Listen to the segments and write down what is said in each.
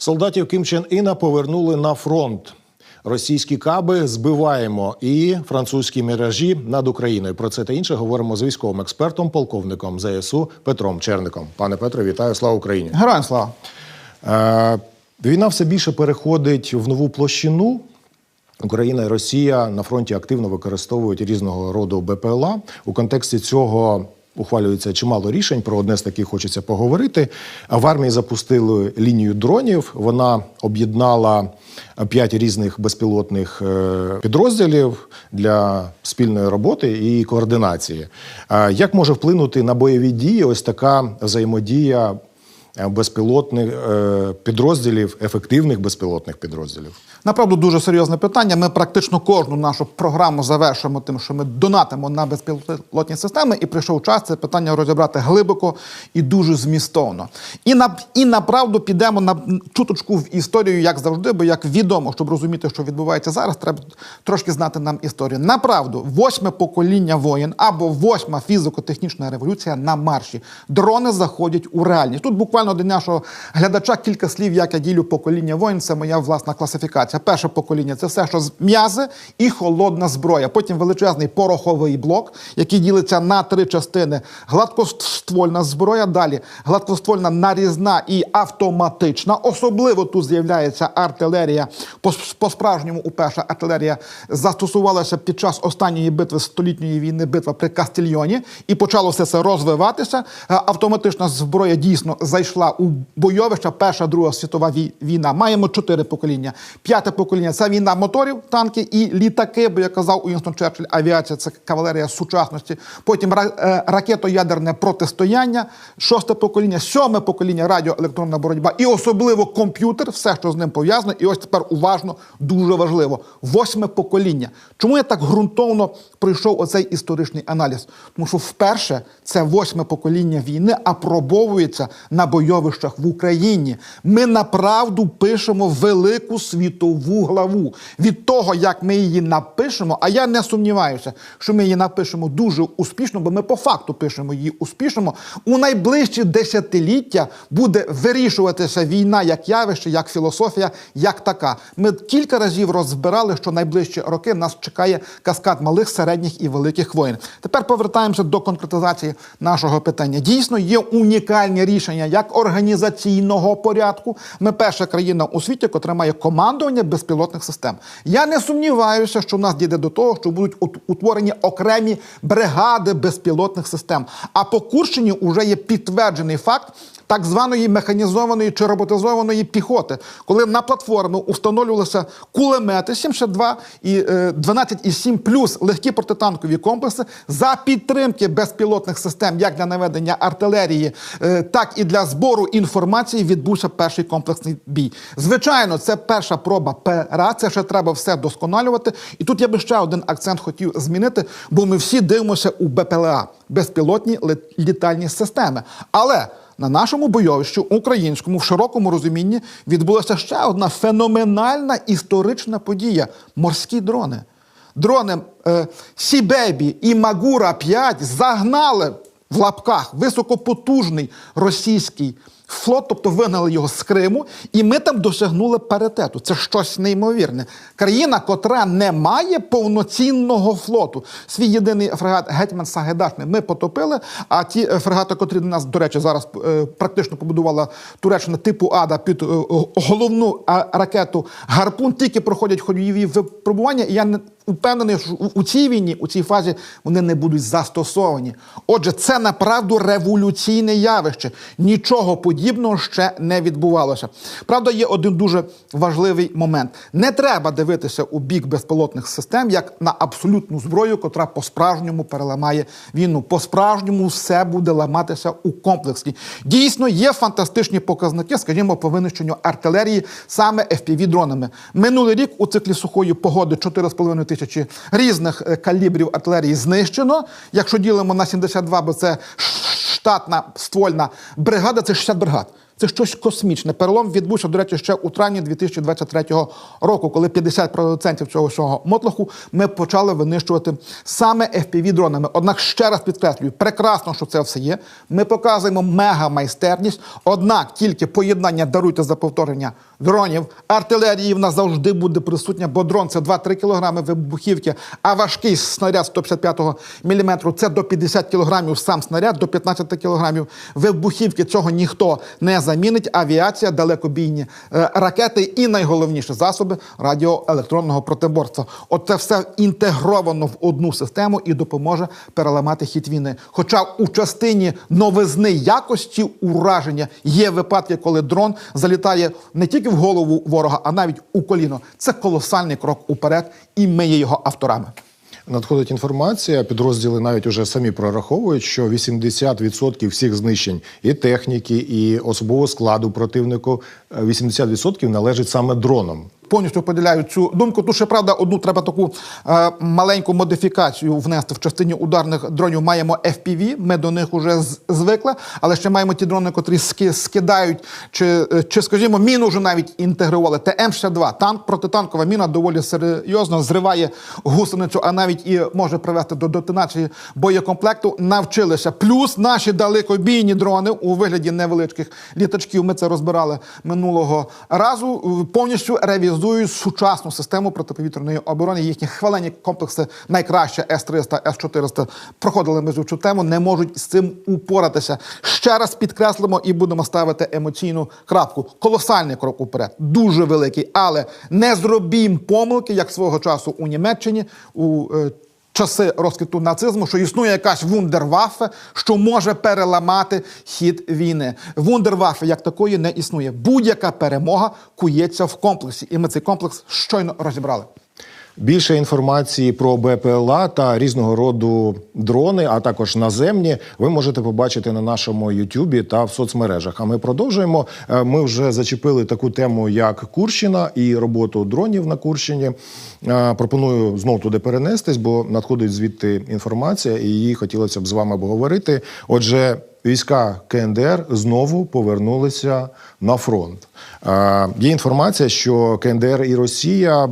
Солдатів Ким Чен Іна повернули на фронт. Російські каби збиваємо і французькі міражі над Україною. Про це та інше говоримо з військовим експертом, полковником ЗСУ Петром Черником. Пане Петре, вітаю! Слава Україні! Героям слава. Е, війна все більше переходить в нову площину. Україна і Росія на фронті активно використовують різного роду БПЛА. У контексті цього ухвалюється чимало рішень. Про одне з таких хочеться поговорити. В армії запустили лінію дронів. Вона об'єднала п'ять різних безпілотних е, підрозділів для спільної роботи і координації. Е, Як може вплинути на бойові дії ось така взаємодія? Е, безпілотних е, підрозділів, ефективних безпілотних підрозділів. Направду дуже серйозне питання. Ми практично кожну нашу програму завершуємо тим, що ми донатимо на безпілотні системи, і прийшов час це питання розібрати глибоко і дуже змістовно. І на і направду підемо на чуточку в історію, як завжди, бо як відомо, щоб розуміти, що відбувається зараз, треба трошки знати нам історію. Направду, восьме покоління воїн або восьма фізико-технічна революція на марші. Дрони заходять у реальність. Тут буквально для нашого глядача кілька слів, як я ділю покоління воїн. Це моя власна класифікація. Перше покоління це все, що з м'язи і холодна зброя. Потім величезний пороховий блок, який ділиться на три частини: гладкоствольна зброя. Далі гладкоствольна нарізна і автоматична. Особливо тут з'являється артилерія. По справжньому уперше артилерія застосувалася під час останньої битви столітньої війни, битва при Кастильйоні, і почало все це розвиватися. Е, Автоматична зброя дійсно зайшла у бойовища. Перша, друга світова війна. Маємо чотири покоління. П'яте покоління це війна моторів, танки і літаки. Бо як казав Уінстон Черчилль, авіація це кавалерія сучасності. Потім е, ракетоядерне протистояння. Шосте покоління, сьоме покоління радіоелектронна боротьба і особливо комп'ютер, все, що з ним пов'язано. І ось тепер уважно, дуже важливо. Восьме покоління. Чому я так ґрунтовно пройшов оцей історичний аналіз? Тому що вперше це восьме покоління війни апробовується на бойовищах в Україні. Ми направду пишемо велику світову главу. Від того, як ми її напишемо, а я не сумніваюся, що ми її напишемо дуже успішно, бо ми по факту пишемо її успішно. У найближчі десятиліття буде вирішуватися війна як явище, як філософія, як така. Ми кілька разів розбирали, що найближчі роки нас чекає каскад малих, середніх і великих воїн. Тепер повертаємося до конкретизації нашого питання. Дійсно, є унікальні рішення як організаційного порядку. Ми перша країна у світі, котра має командування безпілотних систем. Я не сумніваюся, що в нас дійде до того, що будуть ут- утворені окремі бригади безпілотних систем. А по Курщині вже є підтверджений факт так званої механізованої чи роботизованої піхоти, коли на платформу установлювалися кулемети 72 і е, 12,7 плюс легкі протитанкові комплекси за підтримки безпілотних систем, як для наведення артилерії, е, так і для збору інформації відбувся перший комплексний бій. Звичайно, це перша проба пера. Це ще треба все досконалювати. І тут я би ще один акцент хотів змінити, бо ми всі дивимося у БПЛА безпілотні літальні системи. Але на нашому бойовищі, українському, в широкому розумінні, відбулася ще одна феноменальна історична подія морські дрони. Дрони е, Сібебі і Магура 5 загнали в лапках високопотужний російський флот, тобто вигнали його з Криму, і ми там досягнули паритету. Це щось неймовірне. Країна, котра не має повноцінного флоту. Свій єдиний фрегат Гетьман Сагайдачний ми потопили. А ті е, фрегати, котрі до нас, до речі, зараз е, практично побудувала Туреччина типу Ада під е, головну ракету Гарпун, тільки проходять ходові випробування. І я не впевнений, що у- цій війні, у цій фазі вони не будуть застосовані. Отже, це направду революційне явище. Нічого подібного ще не відбувалося. Правда, є один дуже важливий момент: не треба дивитися у бік безпілотних систем як на абсолютну зброю, котра по-справжньому переламає війну. По-справжньому все буде ламатися у комплексі. Дійсно, є фантастичні показники, скажімо, по винищенню артилерії саме fpv дронами. Минулий рік у циклі сухої погоди 4,5 тисячі різних е, калібрів артилерії знищено. Якщо ділимо на 72, бо це штатна ствольна бригада, це 60 бригад. Це щось космічне. Перелом відбувся, до речі, ще у травні 2023 року, коли 50% цього всього мотлоху ми почали винищувати саме fpv дронами. Однак ще раз підкреслюю, прекрасно, що це все є. Ми показуємо мега майстерність. Однак тільки поєднання даруйте за повторення дронів, артилерії в нас завжди буде присутня, бо дрон це 2-3 кілограми вибухівки, а важкий снаряд 155 мм це до 50 кілограмів сам снаряд, до 15 кілограмів вибухівки. Цього ніхто не замінить. Авіація, далекобійні е, ракети і найголовніше засоби радіоелектронного протиборства. От це все інтегровано в одну систему і допоможе переламати хід війни. Хоча у частині новизни якості ураження є випадки, коли дрон залітає не тільки в голову ворога, а навіть у коліно. Це колосальний крок уперед, і ми є його авторами. Надходить інформація, підрозділи навіть уже самі прораховують, що 80% всіх знищень і техніки, і особового складу противнику е, 80% належить саме дронам. Повністю поділяю цю думку. Тут ще правда, одну треба таку е, маленьку модифікацію внести в частині ударних дронів. Маємо FPV, Ми до них вже звикли, але ще маємо ті дрони, котрі ски, скидають, чи, е, чи скажімо, міну вже навіть інтегрували. ТМ-62, танк, протитанкова міна доволі серйозно зриває гусеницю, а навіть і може привести до детонації боєкомплекту. Навчилися. Плюс наші далекобійні дрони у вигляді невеличких літачків. Ми це розбирали минулого разу. Повністю ревізують сучасну систему протиповітряної оборони. Їхні хвалені комплекси найкраще С-300, С-400 проходили ми цю тему, не можуть з цим упоратися. Ще раз підкреслимо і будемо ставити емоційну крапку. Колосальний крок уперед, дуже великий, але не зробім помилки, як свого часу у Німеччині. у е, Часи розквіту нацизму, що існує якась вундерваффе, що може переламати хід війни. Вундерваффе як такої не існує. Будь-яка перемога кується в комплексі, і ми цей комплекс щойно розібрали. Більше інформації про БПЛА та різного роду дрони, а також наземні, ви можете побачити на нашому Ютубі та в соцмережах. А ми продовжуємо. Е, Ми вже зачепили таку тему, як Курщина і роботу дронів на Курщині. Е, Пропоную знову туди перенестись, бо надходить звідти інформація, і її хотілося б з вами обговорити. Отже. Війська КНДР знову повернулися на фронт. Е, Є інформація, що КНДР і Росія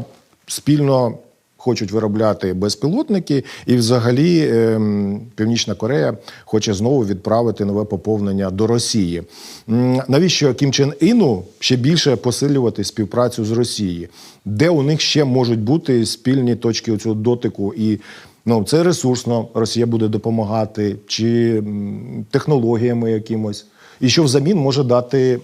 спільно хочуть виробляти безпілотники, і взагалі ем, Північна Корея хоче знову відправити нове поповнення до Росії. Навіщо Кім Чен Іну ще більше посилювати співпрацю з Росією? Де у них ще можуть бути спільні точки цього дотику? І ну це ресурсно. Росія буде допомагати чи технологіями якимось, і що взамін може дати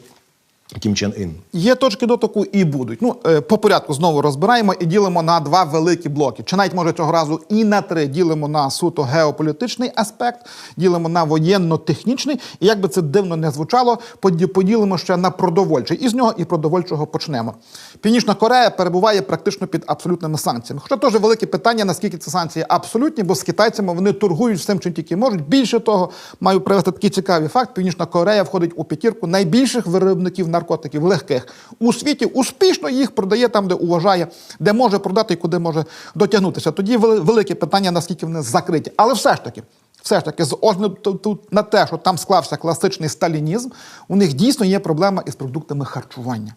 Кім Чен Ін? Є точки дотику і будуть. Ну, е, по порядку знову розбираємо і ділимо на два великі блоки. Чи навіть може цього разу і на три ділимо на суто геополітичний аспект, ділимо на воєнно-технічний. І як би це дивно не звучало, поділимо ще на продовольчий. І з нього і продовольчого почнемо. Північна Корея перебуває практично під абсолютними санкціями. Хоча теж велике питання, наскільки ці санкції абсолютні, бо з китайцями вони торгують всім, чим тільки можуть. Більше того, маю привести такий цікавий факт: Північна Корея входить у п'ятірку найбільших виробників наркотиків легких у світі. Успішно їх продає там, де уважає, де може продати і куди може дотягнутися. Тоді велике питання, наскільки вони закриті. Але все ж таки. Все ж таки, з огляду на те, що там склався класичний сталінізм, у них дійсно є проблема із продуктами харчування.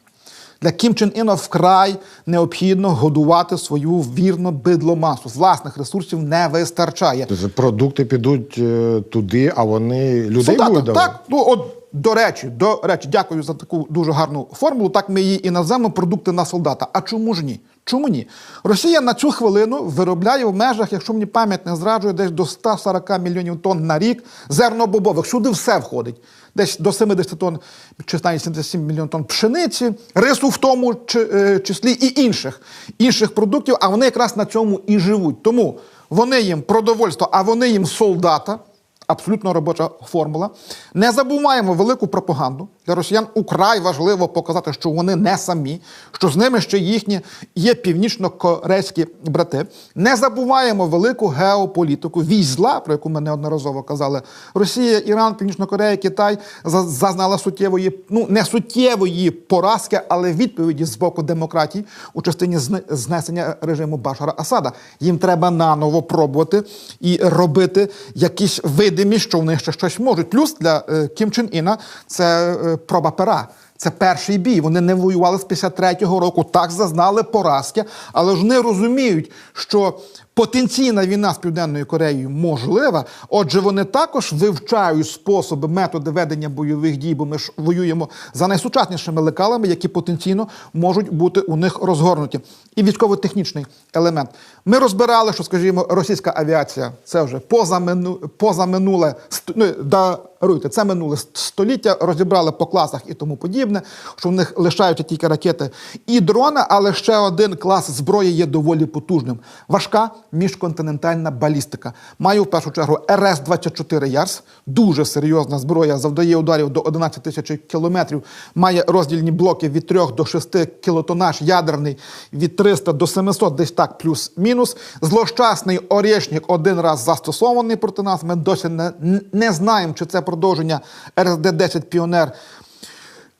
Для Кім Чен Іна вкрай необхідно годувати свою вірну бидломасу. З власних ресурсів не вистачає. Тобто продукти підуть е, туди, а вони людей будуть так, ну от до речі, до речі, дякую за таку дуже гарну формулу. Так ми її і назвемо продукти на солдата. А чому ж ні? Чому ні? Росія на цю хвилину виробляє в межах, якщо мені пам'ять не зраджує, десь до 140 мільйонів тонн на рік зернобобових. Сюди все входить. Десь до 70 тонн, чи навіть 77 мільйонів тонн пшениці, рису в тому чи- е, числі і інших, інших продуктів, а вони якраз на цьому і живуть. Тому вони їм продовольство, а вони їм солдата. Абсолютно робоча формула. Не забуваємо велику пропаганду. Для росіян украй важливо показати, що вони не самі, що з ними ще їхні є північно-корейські брати. Не забуваємо велику геополітику, вісь зла, про яку ми неодноразово казали. Росія, Іран, Північна Корея, Китай за- зазнала суттєвої, ну не суттєвої поразки, але відповіді з боку демократій у частині знесення режиму Башара Асада. Їм треба наново пробувати і робити якісь видимі, що в них ще щось можуть. Плюс для е, Кім Чен Іна це е, проба пера. Це перший бій. Вони не воювали з 53-го року. Так зазнали поразки, але ж не розуміють, що потенційна війна з Південною Кореєю можлива. Отже, вони також вивчають способи, методи ведення бойових дій, бо ми ж воюємо за найсучаснішими лекалами, які потенційно можуть бути у них розгорнуті. І військово-технічний елемент. Ми розбирали, що, скажімо, російська авіація це вже позамину, позаминуле ну, даруйте, це минуле століття, розібрали по класах і тому подібне, що в них лишаються тільки ракети і дрони, але ще один клас зброї є доволі потужним. Важка міжконтинентальна балістика. Має в першу чергу РС-24 Ярс, дуже серйозна зброя, завдає ударів до 11 тисяч кілометрів, має роздільні блоки від 3 до 6 кілотонаж, ядерний від 300 до 700, десь так плюс-мінус. Злощасний орєшник один раз застосований проти нас. Ми досі не, не знаємо, чи це продовження РСД-10 Піонер.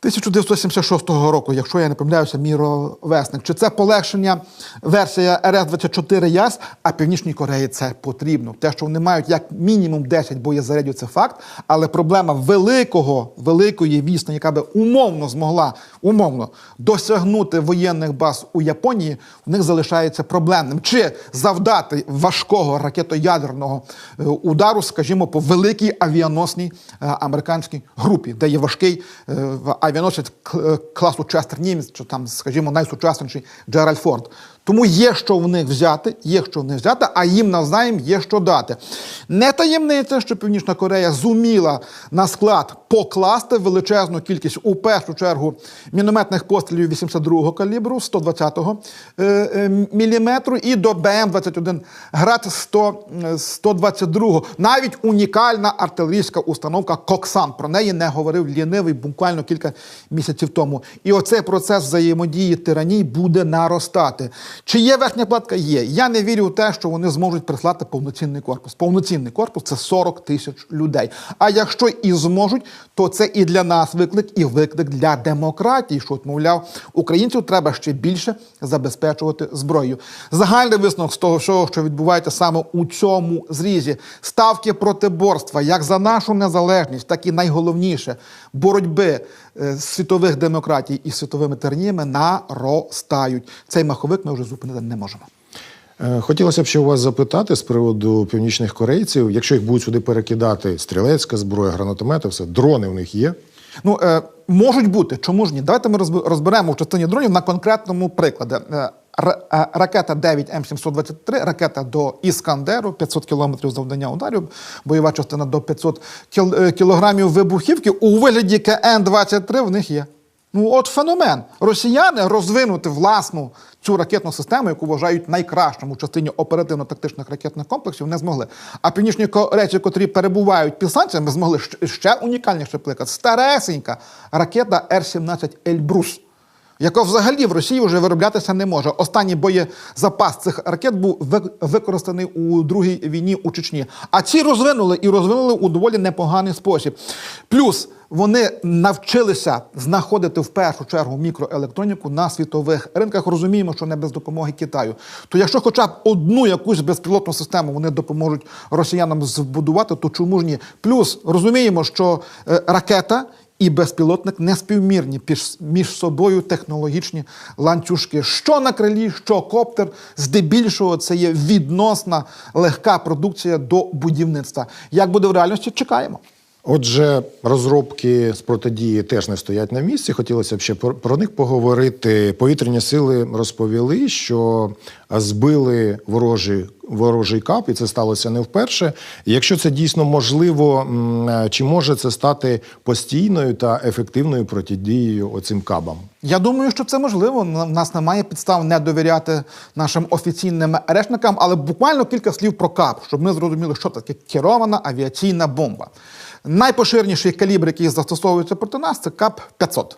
1976 року, якщо я не помиляюся, мій ровесник. Чи це полегшення версія РС-24 ЯС, а Північній Кореї це потрібно. Те, що вони мають як мінімум 10 боєзарядів, це факт. Але проблема великого, великої вісни, яка би умовно змогла умовно досягнути воєнних баз у Японії, в них залишається проблемним. Чи завдати важкого ракетоядерного е, удару, скажімо, по великій авіаносній е, американській групі, де є важкий е, в- авіаносець к- е, класу Честер Німець, чи там, скажімо, найсучасніший Джеральд Форд. Тому є що в них взяти, є що в них взяти, а їм навзаєм є що дати. Не таємниця, що Північна Корея зуміла на склад покласти величезну кількість у першу чергу мінометних пострілів 82-го калібру, 120-го е, е, міліметру і до БМ-21 град 100, е, 122-го. Навіть унікальна артилерійська установка Коксан. Про неї не говорив лінивий буквально кілька місяців тому. І оцей процес взаємодії тираній буде наростати. Чи є верхня платка? Є. Я не вірю в те, що вони зможуть прислати повноцінний корпус. Повноцінний корпус це 40 тисяч людей. А якщо і зможуть, то це і для нас виклик, і виклик для демократії. Що, мовляв, українців треба ще більше забезпечувати зброєю. Загальний висновок з того, всього, що відбувається саме у цьому зрізі, ставки протиборства, як за нашу незалежність, так і найголовніше боротьби е, світових демократій із світовими терніями наростають. Цей маховик ми вже зупинити не можемо. Е, Хотілося б ще у вас запитати з приводу північних корейців, якщо їх будуть сюди перекидати стрілецька зброя, гранатомети, все дрони в них є. Ну, е, можуть бути, чому ж ні? Давайте ми розберемо в частині дронів на конкретному прикладі. Е, ракета 9 М723, ракета до Іскандеру, 500 кілометрів завдання ударів, бойова частина до 500 кіл, е, кілограмів вибухівки. У вигляді КН-23 в них є. Ну, от феномен. Росіяни розвинути власну цю ракетну систему, яку вважають найкращим у частині оперативно-тактичних ракетних комплексів, не змогли. А північні корейці, котрі перебувають під санкціями, змогли ще- унікальніший приклад. Старесенька ракета Р-17 Ельбрус яка взагалі в Росії вже вироблятися не може. Останній боєзапас цих ракет був ви- використаний у другій війні у Чечні. А ці розвинули і розвинули у доволі непоганий спосіб. Плюс вони навчилися знаходити в першу чергу мікроелектроніку на світових ринках. Розуміємо, що не без допомоги Китаю. То якщо хоча б одну якусь безпілотну систему вони допоможуть росіянам збудувати, то чому ж ні? Плюс розуміємо, що е, ракета і безпілотник неспівмірні співмірні між собою технологічні ланцюжки. Що на крилі, що коптер, здебільшого це є відносна легка продукція до будівництва. Як буде в реальності, чекаємо. Отже, розробки з протидії теж не стоять на місці. Хотілося б ще про- них поговорити. Повітряні сили розповіли, що збили ворожий, ворожий кап, і це сталося не вперше. Якщо це дійсно можливо, чи може це стати постійною та ефективною протидією оцим кабам? Я думаю, що це можливо. У нас немає підстав не довіряти нашим офіційним решникам, але буквально кілька слів про КАП, щоб ми зрозуміли, що таке керована авіаційна бомба. Найпоширеніший калібр, який застосовується проти нас, це КАП 500.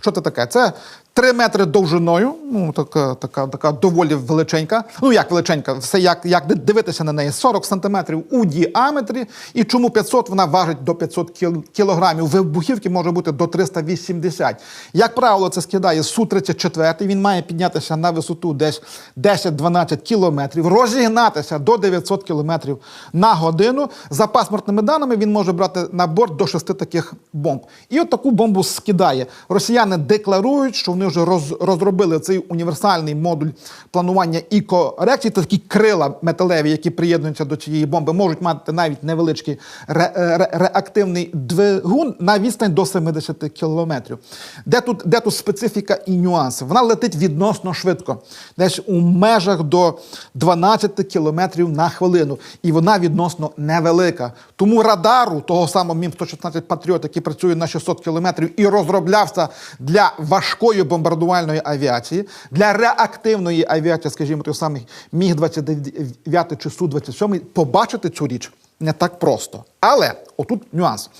Що це таке? Це 3 метри довжиною, ну така, така, така доволі величенька. Ну як величенька, все як, як дивитися на неї, 40 сантиметрів у діаметрі. І чому 500 вона важить до 500 кіл- кілограмів. Вибухівки може бути до 380. Як правило, це скидає Су-34. Він має піднятися на висоту десь 10-12 кілометрів, розігнатися до 900 кілометрів на годину. За паспортними даними він може брати на борт до 6 таких бомб. І от таку бомбу скидає. Росіяни декларують, що вони вже роз, розробили цей універсальний модуль планування і корекції. Це такі крила металеві, які приєднуються до цієї бомби, можуть мати навіть невеличкий ре, ре, реактивний двигун на відстань до 70 кілометрів. Де тут, де тут специфіка і нюанси? Вона летить відносно швидко, десь у межах до 12 кілометрів на хвилину. І вона відносно невелика. Тому радару того самого Мім-116 Патріот, який працює на 600 кілометрів і розроблявся для важкої бомбардувальної авіації, для реактивної авіації, скажімо, тих самих Міг-29 чи Су-27, побачити цю річ не так просто. Але отут нюанс.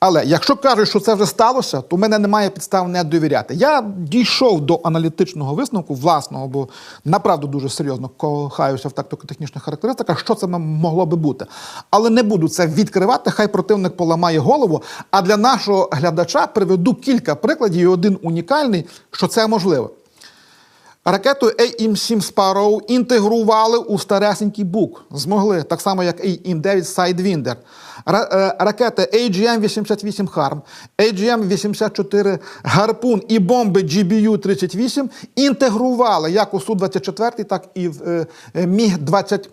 Але якщо кажуть, що це вже сталося, то в мене немає підстав не довіряти. Я дійшов до аналітичного висновку власного, бо направду дуже серйозно кохаюся в тактико-технічних характеристиках, що це могло би бути. Але не буду це відкривати, хай противник поламає голову. А для нашого глядача приведу кілька прикладів, і один унікальний, що це можливо. Ракету AIM-7 Sparrow інтегрували у старесенький бук. Змогли, так само як AIM-9 Sidewinder. Ра- е, Ракети AGM-88 Harm, AGM-84 Гарпун і бомби GBU-38 інтегрували як у Су-24, так і в е, е, Міг-20.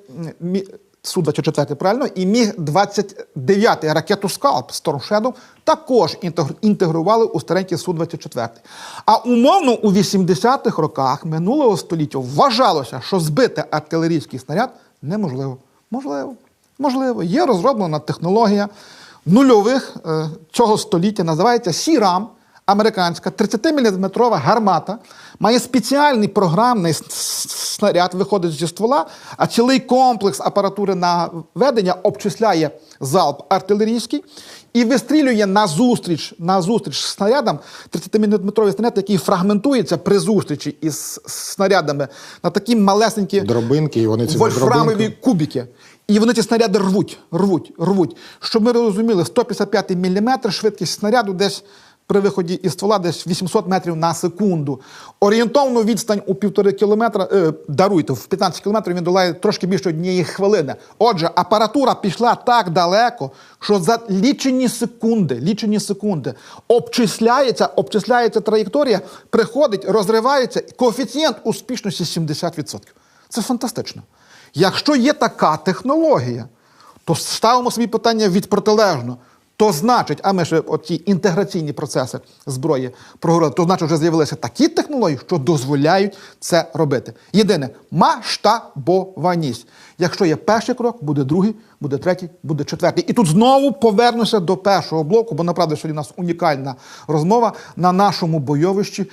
Мі- Су-24, правильно, і Міг-29 ракету Скалп Storm Shadow також інтегрували у старенький Су-24. А умовно у 80-х роках минулого століття вважалося, що збити артилерійський снаряд неможливо. Можливо, можливо. Є розроблена технологія нульових е, цього століття, називається Сірам. Американська 30-мм гармата має спеціальний програмний снаряд, виходить зі ствола, а цілий комплекс апаратури наведення обчисляє залп артилерійський і вистрілює назустріч, назустріч снарядам 30-мм снаряд, який фрагментується при зустрічі із снарядами на такі малесенькі Дробинки, і вони ці вольфрамові кубики. І вони ці снаряди рвуть, рвуть, рвуть. Щоб ми розуміли, 155 мм швидкість снаряду десь при виході із ствола десь 800 метрів на секунду. Орієнтовну відстань у півтори кілометра, е, даруйте, в 15 кілометрів він долає трошки більше однієї хвилини. Отже, апаратура пішла так далеко, що за лічені секунди, лічені секунди обчисляється, обчисляється траєкторія, приходить, розривається, коефіцієнт успішності 70%. Це фантастично. Якщо є така технологія, то ставимо собі питання від протилежно. То значить, а ми ж оці інтеграційні процеси зброї проговорили, то значить, вже з'явилися такі технології, що дозволяють це робити. Єдине масштабованість. Якщо є перший крок, буде другий, буде третій, буде четвертий. І тут знову повернуся до першого блоку, бо направду сьогодні у нас унікальна розмова. На нашому бойовищі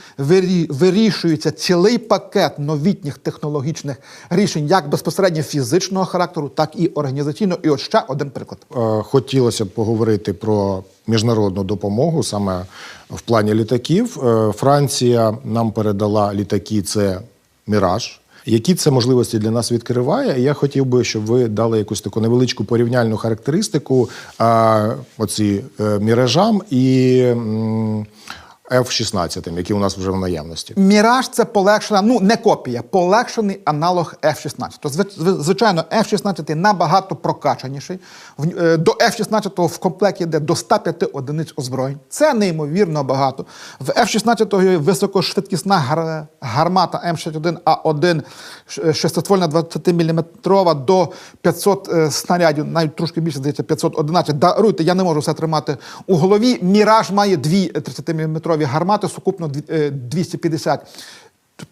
вирішується цілий пакет новітніх технологічних рішень, як безпосередньо фізичного характеру, так і організаційного. І от ще один приклад. Е, Хотілося б поговорити про міжнародну допомогу саме в плані літаків. Е, Франція нам передала літаки. Це Міраж. Які це можливості для нас відкриває? Я хотів би, щоб ви дали якусь таку невеличку порівняльну характеристику а, оці е, міражам і м, F-16, які у нас вже в наявності. Міраж це полегшена, ну не копія, полегшений аналог F-16. То, зви- зви- звичайно, F-16 набагато прокачаніший. Е, До F-16 в комплекті йде до 105 одиниць озброєнь. Це неймовірно багато. В F-16 високошвидкісна гар- гармата М61А1 ш- шестиствольна 20-мм до 500 е, снарядів, навіть трошки більше, здається, 511. Даруйте, я не можу все тримати у голові. Міраж має дві 30-мм гармати, сукупно дві- е, 250.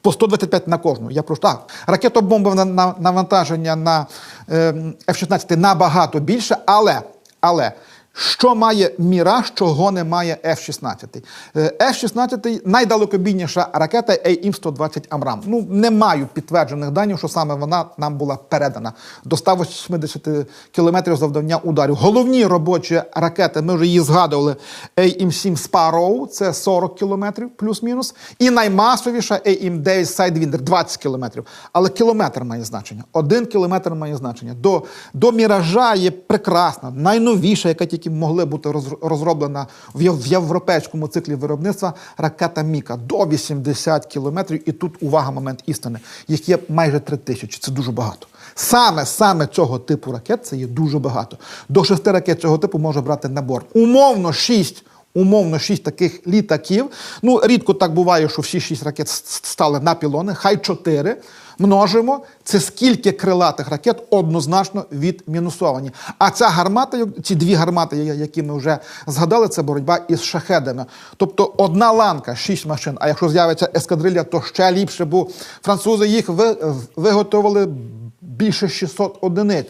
По 125 на кожну. Я просто так. Ракетобомбове на- на- навантаження на е, F-16 набагато більше, але, але Що має Міраж, чого не має F-16? Е, F-16 найдалекобійніша ракета AIM-120 Амрам. Ну, не маю підтверджених даних, що саме вона нам була передана до 180 кілометрів завдання ударів. Головні робочі ракети, ми вже її згадували, AIM-7 Sparrow, це 40 кілометрів плюс-мінус. І наймасовіша AIM-9 Sidewinder 20 кілометрів. Але кілометр має значення. Один кілометр має значення. До, до Міража є прекрасна, найновіша, яка тільки могла бути роз- розроблена в, європейському циклі виробництва ракета Міка до 80 кілометрів. І тут увага, момент істини. Їх є майже 3 тисячі. Це дуже багато. Саме саме цього типу ракет це є дуже багато. До шести ракет цього типу може брати набор. Умовно 6 Умовно, шість таких літаків. Ну, рідко так буває, що всі шість ракет стали на пілони, хай чотири. Множимо. Це скільки крилатих ракет однозначно відмінусовані. А ця гармата, ці дві гармати, які ми вже згадали, це боротьба із шахедами. Тобто одна ланка, шість машин. А якщо з'явиться ескадрилля, то ще ліпше, бо французи їх ви- виготовили більше 600 одиниць.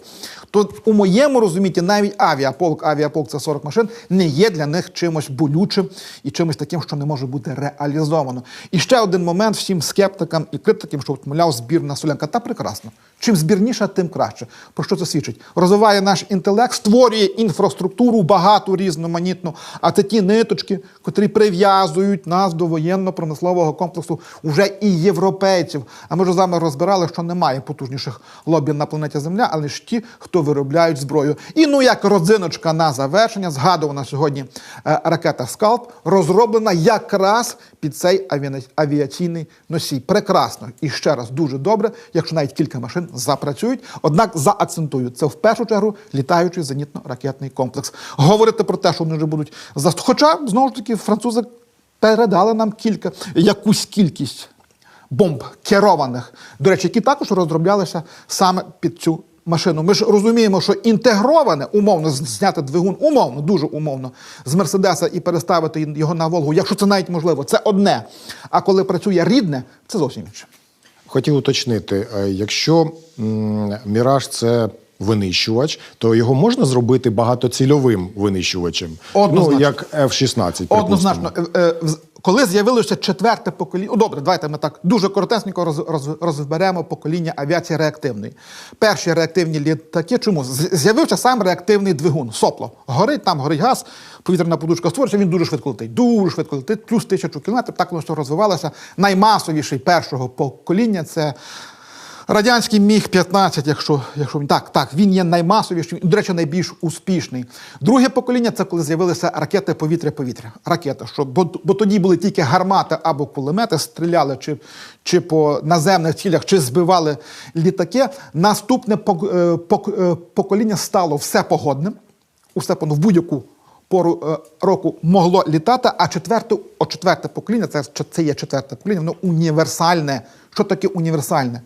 То у моєму розумінні навіть авіаполк, авіаполк це 40 машин, не є для них чимось болючим і чимось таким, що не може бути реалізовано. І ще один момент всім скептикам і критикам, що от, мовляв, збірна солянка. Та прекрасно. Чим збірніша, тим краще. Про що це свідчить? Розвиває наш інтелект, створює інфраструктуру багату різноманітну. А це ті ниточки, котрі прив'язують нас до воєнно-промислового комплексу уже і європейців. А ми вже з вами розбирали, що немає потужніших лобі на планеті Земля, але ж ті, хто виробляють зброю. І ну як родзиночка на завершення, згадувана сьогодні е, ракета Скалп, розроблена якраз під цей авіаційний носій. Прекрасно і ще раз дуже добре, якщо навіть кілька машин запрацюють. Однак заакцентую, це в першу чергу літаючий зенітно-ракетний комплекс. Говорити про те, що вони вже будуть за хоча знову ж таки французи передали нам кілька якусь кількість бомб керованих, до речі, які також розроблялися саме під цю машину. Ми ж розуміємо, що інтегроване, умовно, зняти двигун, умовно, дуже умовно, з Мерседеса і переставити його на Волгу, якщо це навіть можливо, це одне. А коли працює рідне, це зовсім інше. Хотів уточнити, е, якщо Міраж це винищувач, то його можна зробити багатоцільовим винищувачем. Однозначно. Ну, як F-16. припустимо. Однозначно, Е, е, коли з'явилося четверте покоління, ну добре, давайте ми так дуже коротесненько роз, роз, розберемо покоління авіації реактивної. Перші реактивні літаки. Чому з'явився сам реактивний двигун, сопло. Горить там, горить газ, повітряна подушка створюється, він дуже швидко летить. Дуже швидко летить, плюс тисячу кілометрів. Так воно все розвивалося. Наймасовіший першого покоління це. Радянський міг 15, якщо, якщо так, так, він є наймасовішим, і, до речі, найбільш успішний. Друге покоління це коли з'явилися ракети повітря-повітря. Ракета, що, бо, бо тоді були тільки гармати або кулемети, стріляли чи, чи по наземних цілях, чи збивали літаки. Наступне е, е, покоління стало всепогодним. Усе в будь-яку пору е, року могло літати, а четверте, о, четверте покоління, це, це є четверте покоління, воно універсальне. Що таке універсальне?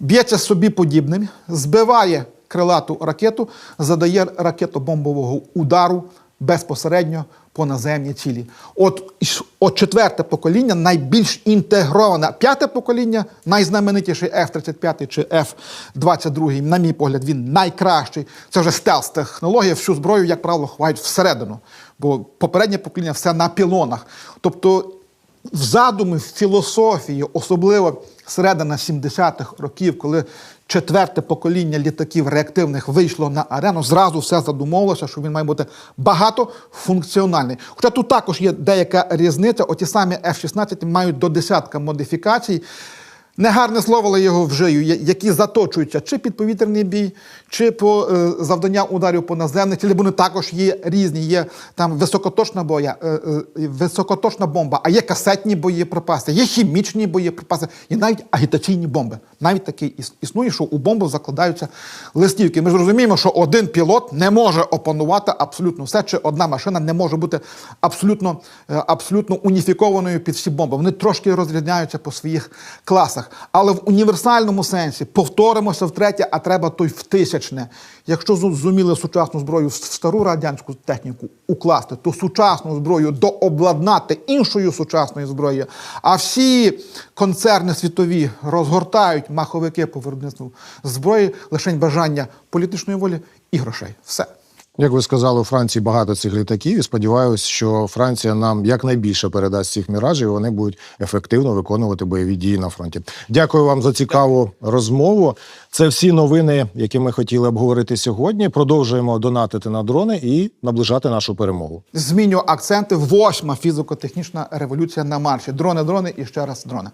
Б'ється собі подібним, збиває крилату ракету, задає ракетобомбового удару безпосередньо по наземній цілі. От, от четверте покоління найбільш інтегроване. П'яте покоління найзнаменитіший F-35 чи F-22, на мій погляд, він найкращий. Це вже стелс-технологія. Всю зброю, як правило, ховають всередину. Бо попереднє покоління все на пілонах. Тобто в задумі, в філософії, особливо середина 70-х років, коли четверте покоління літаків реактивних вийшло на арену, зразу все задумовилося, що він має бути багатофункціональний. Хоча тут також є деяка різниця, оті самі F-16 мають до десятка модифікацій. Негарне слово, його вжию, які заточуються чи під повітряний бій, чи по е, завдання ударів по наземних цілях, вони також є різні. Є там високоточна боя, е, е, високоточна бомба, а є касетні боєприпаси, є хімічні боєприпаси, і навіть агітаційні бомби. Навіть такий іс- існує, що у бомбу закладаються листівки. Ми ж розуміємо, що один пілот не може опанувати абсолютно все, чи одна машина не може бути абсолютно, е, абсолютно уніфікованою під всі бомби. Вони трошки розрізняються по своїх класах. Але в універсальному сенсі повторимося втретє, а треба той в тисячне. Якщо зуміли сучасну зброю в стару радянську техніку укласти, то сучасну зброю дообладнати іншою сучасною зброєю. А всі концерни світові розгортають маховики по виробництву зброї, лише бажання політичної волі і грошей. Все. Як ви сказали, у Франції багато цих літаків, і сподіваюся, що Франція нам якнайбільше передасть цих міражів. і Вони будуть ефективно виконувати бойові дії на фронті. Дякую вам за цікаву розмову. Це всі новини, які ми хотіли обговорити сьогодні. Продовжуємо донатити на дрони і наближати нашу перемогу. Зміню акценти. Восьма фізико-технічна революція на марші. Дрони, дрони і ще раз дрони.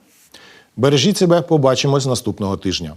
Бережіть себе, побачимось наступного тижня.